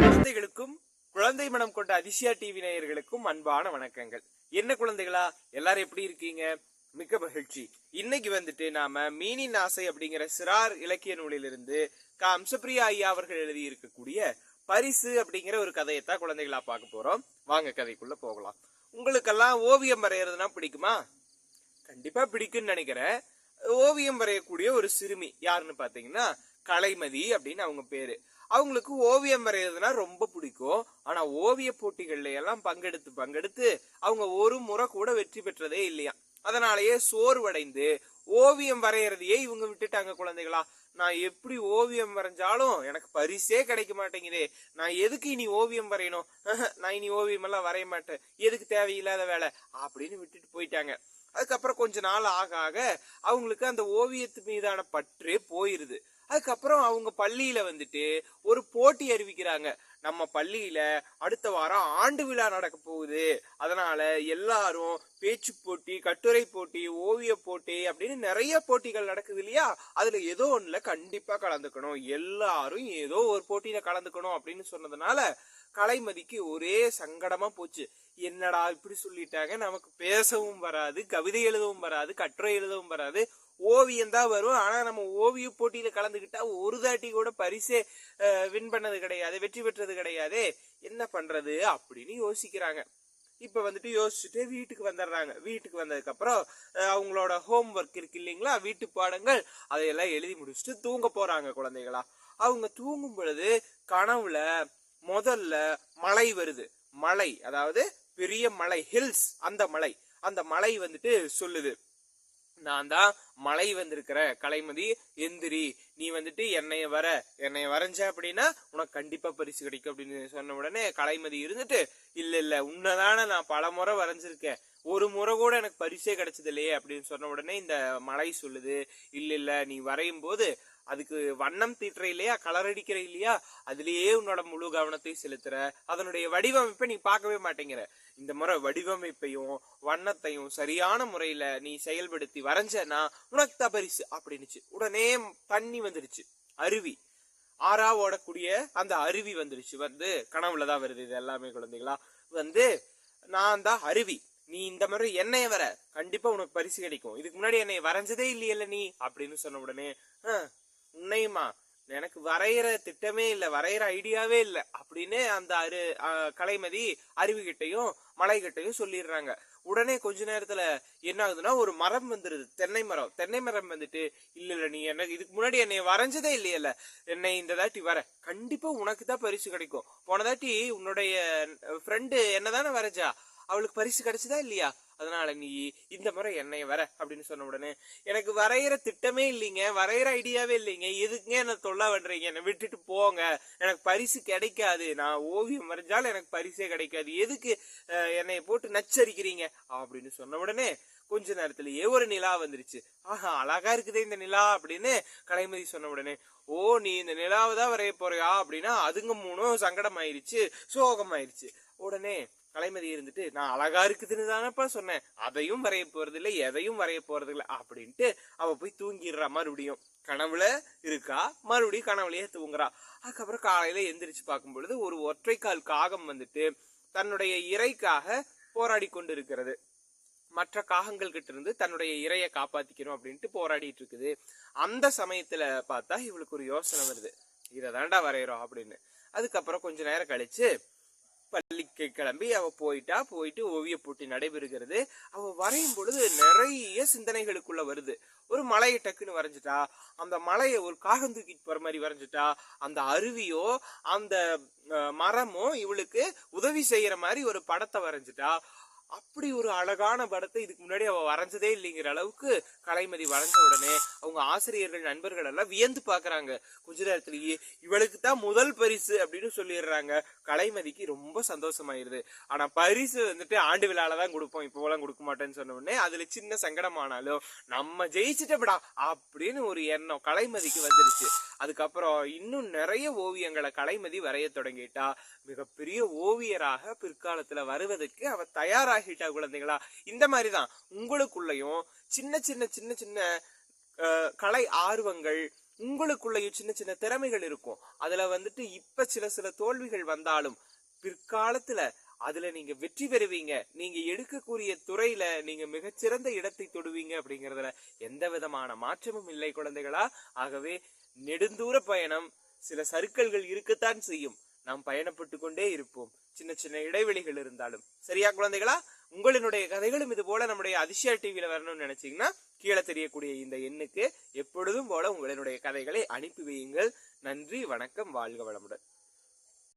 குழந்தைகளுக்கும் குழந்தை மனம் கொண்ட அதிசயா டிவி நேயர்களுக்கும் அன்பான வணக்கங்கள். என்ன குழந்தைகளா? எல்லாரும் எப்படி இருக்கீங்க? மிக்க மகிழ்ச்சி. இன்னைக்கு வந்துட்டு நாம மீனின் ஆசை அப்படிங்கிற சிறார் இலக்கிய நூலிலிருந்து க. அம்சப்பிரியா ஐயா அவர்கள் எழுதி இருக்கக்கூடிய பரிசு அப்படிங்கிற ஒரு கதையைத்தான் குழந்தைகளா பார்க்க போறோம். வாங்க கதைக்குள்ள போகலாம். உங்களுக்கெல்லாம் ஓவியம் வரைகிறதுனா பிடிக்குமா? கண்டிப்பா பிடிக்கும்னு நினைக்கிறேன். ஓவியம் வரையக்கூடிய ஒரு சிறுமி யாருன்னு பாத்தீங்கன்னா கலைமதி அப்படின்னு அவங்க பேரு. அவங்களுக்கு ஓவியம் வரைகிறதுனா ரொம்ப பிடிக்கும். ஆனா ஓவிய போட்டிகள்ல எல்லாம் பங்கெடுத்து பங்கெடுத்து அவங்க ஒரு முறை கூட வெற்றி பெற்றதே இல்லையா? அதனாலேயே சோர்வடைந்து ஓவியம் வரைகிறதையே இவங்க விட்டுட்டாங்க குழந்தைகளா? நான் எப்படி ஓவியம் வரைஞ்சாலும் எனக்கு பரிசே கிடைக்க மாட்டேங்குதே. நான் எதுக்கு இனி ஓவியம் வரையணும்? நான் இனி ஓவியம் எல்லாம் வரைய மாட்டேன். எதுக்கு தேவையில்லாத வேலை? அப்படின்னு விட்டுட்டு போயிட்டாங்க. அதுக்கப்புறம் கொஞ்ச நாள் ஆக ஆக அவங்களுக்கு அந்த ஓவியத்து மீதான பற்று போயிருது. அதுக்கப்புறம் அவங்க பள்ளியில வந்துட்டு ஒரு போட்டி அறிவிக்கிறாங்க. நம்ம பள்ளியில அடுத்த வாரம் ஆண்டு விழா நடக்க போகுது. அதனால எல்லாரும் பேச்சு போட்டி கட்டுரை போட்டி ஓவிய போட்டி அப்படின்னு நிறைய போட்டிகள் நடக்குது இல்லையா? அதுல ஏதோ ஒண்ணுல கண்டிப்பா கலந்துக்கணும். எல்லாரும் ஏதோ ஒரு போட்டியில கலந்துக்கணும் அப்படின்னு சொன்னதுனால கலைமதிக்கு ஒரே சங்கடமா போச்சு. என்னடா இப்படி சொல்லிட்டாங்க? நமக்கு பேசவும் வராது கவிதை எழுதவும் வராது கட்டுரை எழுதவும் வராது. ஓவியம் தான் வரும். ஆனா நம்ம ஓவிய போட்டியில கலந்துக்கிட்டா ஒரு தாட்டி கூட பரிசே வின் பண்ணது கிடையாது வெற்றி பெற்றது கிடையாது. என்ன பண்றது? அப்படின்னு யோசிக்கிறாங்க. இப்ப வந்துட்டு யோசிச்சுட்டு வீட்டுக்கு வந்துடுறாங்க வீட்டுக்கு வந்ததுக்கு அப்புறம் அவங்களோட ஹோம் ஒர்க் இருக்கு இல்லைங்களா? வீட்டு பாடங்கள். அதையெல்லாம் எழுதி முடிச்சுட்டு தூங்க போறாங்க குழந்தைகளா. அவங்க தூங்கும் பொழுது கனவுல முதல்ல மழை வருது. மலை அதாவது பெரிய மலை ஹில்ஸ் அந்த மலை. அந்த மலை வந்துட்டு சொல்லுது. நான் தான் மலை வந்திருக்கிற கலைமதி எந்திரி. நீ வந்துட்டு என்னைய வர என்னைய வரைஞ்ச அப்படின்னா உனக்கு கண்டிப்பா பரிசு கிடைக்கும் அப்படின்னு சொன்ன உடனே கலைமதி இருந்துட்டு இல்ல இல்ல உன்னதான நான் பல முறை வரைஞ்சிருக்கேன். ஒரு முறை கூட எனக்கு பரிசே கிடைச்சது இல்லையே அப்படின்னு சொன்ன உடனே இந்த மலை சொல்லுது. இல்ல இல்ல நீ வரையும் போது அதுக்கு வண்ணம் தீட்டுற இல்லையா கலர் அடிக்கிற இல்லையா அதுலயே உன்னோட முழு கவனத்தை செலுத்துற. அதனுடைய வடிவமைப்பை நீ பார்க்கவே மாட்டேங்கிற. இந்த முறை வடிவமைப்பையும் வண்ணத்தையும் சரியான முறையில நீ செயல்படுத்தி வரைஞ்சனா உனக்கு தபரிசு பரிசு அப்படின்னுச்சு. உடனே தண்ணி வந்துருச்சு அருவி. ஆறா ஓடக்கூடிய அந்த அருவி வந்துருச்சு வந்து கனவுல தான் வருது இது எல்லாமே குழந்தைகளா. வந்து நான் தான் அருவி. நீ இந்த மாதிரி என்னைய வர. கண்டிப்பா உனக்கு பரிசு கிடைக்கும். இதுக்கு முன்னாடி என்னை வரைஞ்சதே இல்லையல்ல நீ? அப்படின்னு சொன்ன உடனே "ஆ, உன்னையுமா? எனக்கு வரைகிற திட்டமே இல்லை. வரைகிற ஐடியாவே இல்லை. அப்படின்னு அந்த அரு கலைமதி அருவிகிட்டையும் மலைகட்டையும் சொல்லிடுறாங்க. உடனே கொஞ்ச நேரத்துல என்ன ஆகுதுன்னா ஒரு மரம் வந்துருது. தென்னை மரம். தென்னை மரம் வந்துட்டு இல்ல இல்ல நீ எனக்கு இதுக்கு முன்னாடி என்னை வரைஞ்சதே இல்லையல்ல. என்னை இந்த தாட்டி வர. கண்டிப்பா உனக்கு தான் பரிசு கிடைக்கும். போன தாட்டி உன்னுடைய ஃப்ரெண்டு என்னதானே வரைஞ்சா? அவளுக்கு பரிசு கிடைச்சதா இல்லையா? அதனால நீ இந்த முறை என்னைய வர அப்படின்னு சொன்ன உடனே எனக்கு வரைகிற திட்டமே இல்லைங்க வரைகிற ஐடியாவே இல்லைங்க. எதுக்குங்க என்ன தொல்லை பண்றீங்க? என்னை விட்டுட்டு போங்க. எனக்கு பரிசு கிடைக்காது. நான் ஓவியம் வரைஞ்சாலும் எனக்கு பரிசே கிடைக்காது. எதுக்கு அஹ், என்னைய போட்டு நச்சரிக்கிறீங்க? அப்படின்னு சொன்ன உடனே கொஞ்ச நேரத்திலேயே ஒரு நிலா வந்துருச்சு. ஆஹா அழகா இருக்குதே இந்த நிலா அப்படின்னு கலைமதி சொன்ன உடனே ஓ நீ இந்த நிலாவை தான் வரைய போறியா? அப்படின்னா அதுங்க மூணும் சங்கடம் ஆயிருச்சு சோகம் ஆயிருச்சு உடனே கலைமதி இருந்துட்டு நான் அழகா இருக்குதுன்னு தானப்பா சொன்னேன். அதையும் வரைய போறது இல்லை எதையும் வரைய போறது இல்லை அப்படின்ட்டு அவ போய் தூங்கிடுறா மறுபடியும். கனவுல இருக்கா? மறுபடியும் கனவுலயே தூங்குறா. அதுக்கப்புறம் காலையில எந்திரிச்சு பார்க்கும் பொழுது ஒரு ஒற்றைக்கால் காகம் வந்துட்டு தன்னுடைய இறைக்காக போராடி கொண்டு இருக்கிறது மற்ற காகங்கள் கிட்ட இருந்து தன்னுடைய இரையை காப்பாத்திக்கணும் அப்படின்ட்டு போராடிட்டு இருக்குது. அந்த சமயத்துல பார்த்தா இவளுக்கு ஒரு யோசனை வருது. இதை தாண்டா வரைகிறோம் அப்படின்னு. அதுக்கப்புறம் கொஞ்ச நேரம் கழிச்சு பள்ளிக்கு கிளம்பி அவ போயிட்டா போயிட்டு ஓவிய போட்டி நடைபெறுகிறது. அவ வரையும் பொழுது நிறைய சிந்தனைகளுக்குள்ள வருது. ஒரு மலையை டக்குன்னு வரைஞ்சிட்டா அந்த மலையை ஒரு காகம் தூக்கிட்டு போற மாதிரி வரைஞ்சிட்டா அந்த அருவியோ அந்த மரமோ இவளுக்கு உதவி செய்யற மாதிரி ஒரு படத்தை வரைஞ்சிட்டா அப்படி ஒரு அழகான படத்தை இதுக்கு முன்னாடி அவ வரைஞ்சதே இல்லைங்கிற அளவுக்கு கலைமதி வரைஞ்ச உடனே அவங்க ஆசிரியர்கள் நண்பர்கள் எல்லாம் வியந்து பாக்குறாங்க. கொஞ்ச நேரத்திலேயே இவளுக்கு தான் முதல் பரிசு அப்படின்னு சொல்லிடுறாங்க. கலைமதிக்கு ரொம்ப சந்தோஷமாயிருது. ஆனா பரிசு வந்துட்டு ஆண்டு விழால தான் கொடுப்போம். இப்போலாம் கொடுக்க மாட்டேன்னு சொன்ன உடனே அதுல சின்ன சங்கடமானாலும் நம்ம ஜெயிச்சிட்டப்படா அப்படின்னு ஒரு எண்ணம் கலைமதிக்கு வந்துருச்சு. அதுக்கப்புறம் இன்னும் நிறைய ஓவியங்களை கலைமதி வரைய தொடங்கிட்டா. மிகப்பெரிய ஓவியராக பிற்காலத்துல வருவதற்கு அவ தயாராகிட்டா குழந்தைகளா? இந்த மாதிரிதான். உங்களுக்குள்ளயும் சின்ன சின்ன சின்ன சின்ன கலை ஆர்வங்கள் உங்களுக்குள்ளேயும் சின்ன சின்ன திறமைகள் இருக்கும். அதுல வந்துட்டு இப்ப சில சில தோல்விகள் வந்தாலும் பிற்காலத்துல அதுல நீங்க வெற்றி பெறுவீங்க. நீங்க எடுக்கக்கூடிய துறையில நீங்க மிகச்சிறந்த இடத்தை தொடுவீங்க அப்படிங்கறதுல எந்த விதமான மாற்றமும் இல்லை குழந்தைகளா? ஆகவே நெடுந்தூர பயணம். சில சறுக்கல்கள் இருக்கத்தான் செய்யும். நாம் பயணப்பட்டு கொண்டே இருப்போம். சின்ன சின்ன இடைவெளிகள் இருந்தாலும். சரியா குழந்தைகளா? உங்களினுடைய கதைகளும் இது போல நம்முடைய அதிசயா டிவியில வரணும்னு நினைச்சீங்கன்னா கீழே தெரியக்கூடிய இந்த எண்ணுக்கு எப்பொழுதும் போல உங்களினுடைய கதைகளை அனுப்பி வையுங்கள். நன்றி வணக்கம் வாழ்க வளமுடன்.